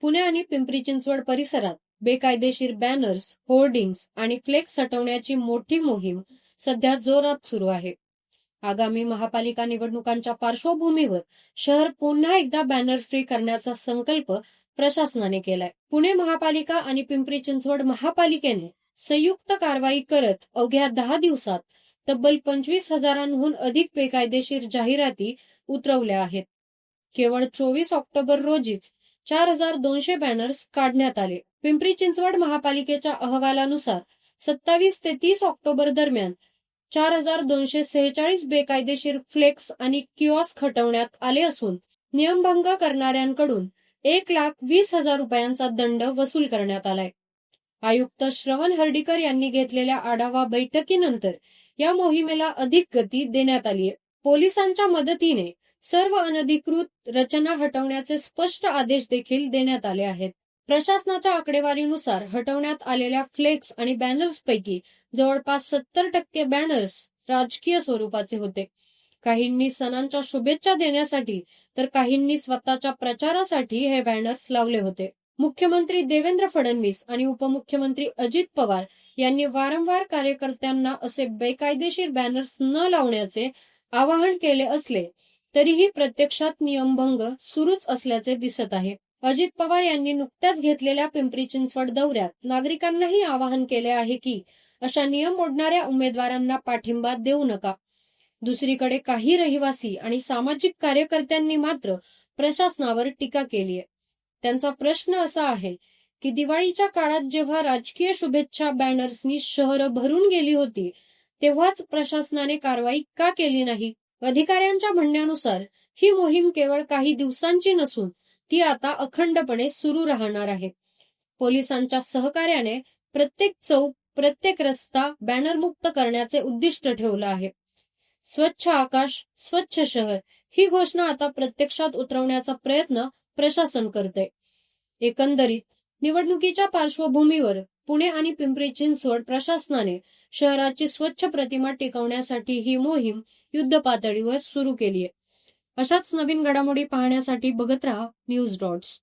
पुणे आणि पिंपरी चिंचवड परिसरात बेकायदेशीर बॅनर्स होर्डिंग्स आणि फ्लेक्स हटवण्याची मोठी मोहीम सध्या जोरात सुरू आहे. आगामी महापालिका निवडणुकांच्या पार्श्वभूमीवर शहर पुन्हा एकदा बॅनर फ्री करण्याचा संकल्प प्रशासनाने केलाय. पुणे महापालिका आणि पिंपरी चिंचवड महापालिकेने संयुक्त कारवाई करत अवघ्या दहा दिवसात तब्बल पंचवीस हजारांहून अधिक बेकायदेशीर जाहिराती उतरवल्या आहेत. केवळ चोवीस ऑक्टोबर रोजीच चार हजार दोनशे बॅनर्स काढण्यात आले. पिंपरी चिंचवड महापालिकेच्या अहवालानुसार सत्तावीस ते तीस ऑक्टोबर दरम्यान चार हजार दोनशे सेहेचाळीस बेकायदेशीर फ्लेक्स आणि किऑस्क हटवण्यात आले असून नियमभंग करणाऱ्यांकडून एक लाख वीस हजार रुपयांचा दंड वसूल करण्यात आलाय. आयुक्त श्रवण हर्डीकर यांनी घेतलेल्या आढावा बैठकीनंतर या मोहिमेला अधिक गती देण्यात आली आहे पोलिसांच्या मदतीने सर्व अनधिकृत रचना हटवण्याचे स्पष्ट आदेश देखील देण्यात आले आहेत. प्रशासनाच्या आकडेवारीनुसार हटवण्यात आलेल्या फ्लेक्स आणि बॅनर्सपैकी जवळपास सत्तर टक्के बॅनर्स राजकीय स्वरूपाचे होते. काहींनी सणांच्या शुभेच्छा देण्यासाठी तर काहींनी स्वतःच्या प्रचारासाठी हे बॅनर्स लावले होते. मुख्यमंत्री देवेंद्र फडणवीस आणि उपमुख्यमंत्री अजित पवार यांनी वारंवार कार्यकर्त्यांना असे बेकायदेशीर बॅनर्स न लावण्याचे आवाहन केले असले तरीही प्रत्यक्षात नियमभंग सुरूच असल्याचे दिसत आहे. अजित पवार यांनी नुकत्याच घेतलेल्या पिंपरी चिंचवड दौऱ्यात नागरिकांनाही आवाहन केले आहे की अशा नियम मोडणाऱ्या उमेदवारांना पाठिंबा देऊ नका. दुसरीकडे काही रहिवासी आणि सामाजिक कार्यकर्त्यांनी मात्र प्रशासनावर टीका केली आहे. त्यांचा प्रश्न असा आहे की दिवाळीच्या काळात जेव्हा राजकीय शुभेच्छा बॅनर्सनी शहरं भरून गेली होती तेव्हाच प्रशासनाने कारवाई का केली नाही? अधिकाऱ्यांच्या म्हणण्यानुसार ही मोहीम केवळ काही दिवसांची नसून ती आता अखंडपणे सुरू राहणार आहे. पोलिसांच्या सहकार्याने प्रत्येक चौक प्रत्येक रस्ता बॅनरमुक्त करण्याचे उद्दिष्ट ठेवलं आहे. स्वच्छ आकाश स्वच्छ शहर ही घोषणा आता प्रत्यक्षात उतरवण्याचा प्रयत्न प्रशासन करते एकंदरीत निवडणुकीच्या पार्श्वभूमीवर पुणे आणि पिंपरी चिंचवड प्रशासनाने शहराची स्वच्छ प्रतिमा टिकवण्यासाठी ही मोहीम युद्ध पातळीवर सुरू केली आहे अशाच नवीन घडामोडी पाहण्यासाठी बघत रहा न्यूज डॉट्स.